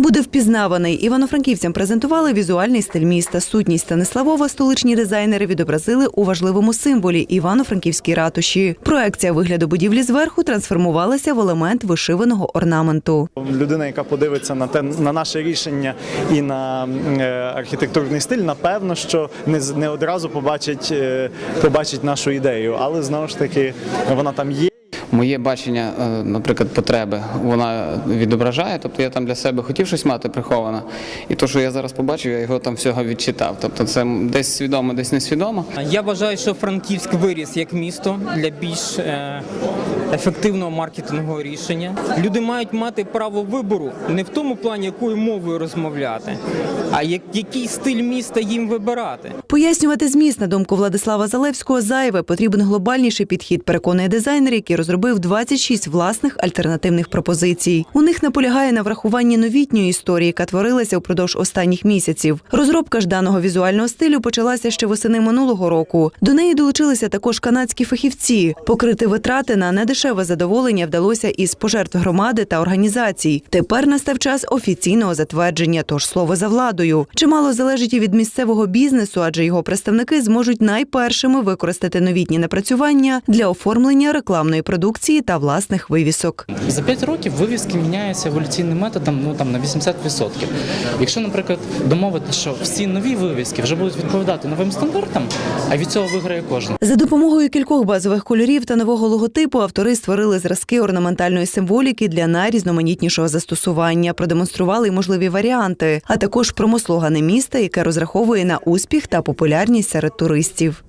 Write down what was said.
Буде впізнаваний. Івано-франківцям презентували візуальний стиль міста. Сутність Станиславова столичні дизайнери відобразили у важливому символі Івано-Франківській ратуші. Проекція вигляду будівлі зверху трансформувалася в елемент вишиваного орнаменту. Людина, яка подивиться на те на наше рішення і на е, архітектурний стиль, напевно, що не не одразу побачить, е, побачить нашу ідею, але знову ж таки вона там є. Моє бачення, е, наприклад, потреби вона відображає. Тобто я там для себе хотів щось мати приховане, і то, що я зараз побачив, я його там всього відчитав. Тобто це десь свідомо, десь несвідомо. Я вважаю, що Франківськ виріс як місто для більш е, ефективного маркетингового рішення. Люди мають мати право вибору не в тому плані, якою мовою розмовляти, а який стиль міста їм вибирати. Пояснювати зміст, на думку Владислава Залевського, зайве потрібен глобальніший підхід, переконує дизайнер, який розробив 26 власних альтернативних пропозицій. У них наполягає на врахуванні новітньої історії, яка творилася впродовж останніх місяців. Розробка ж даного візуального стилю почалася ще восени минулого року. До неї долучилися також канадські фахівці. Покрити витрати на недешеве задоволення вдалося із пожертв громади та організацій. Тепер настав час офіційного затвердження, тож слово за владою. Чимало залежить і від місцевого бізнесу, адже його представники зможуть найпершими використати новітні напрацювання для оформлення рекламної продукції та власних вивісок. За 5 років вивіски міняються еволюційним методом ну, там, на 80%. Якщо, наприклад, домовити, що всі нові вивіски вже будуть відповідати новим стандартам, а від цього виграє кожен. За допомогою кількох базових кольорів та нового логотипу автори створили зразки орнаментальної символіки для найрізноманітнішого застосування, продемонстрували й можливі варіанти, а також промослогани міста, яке розраховує на успіх та популярність серед туристів.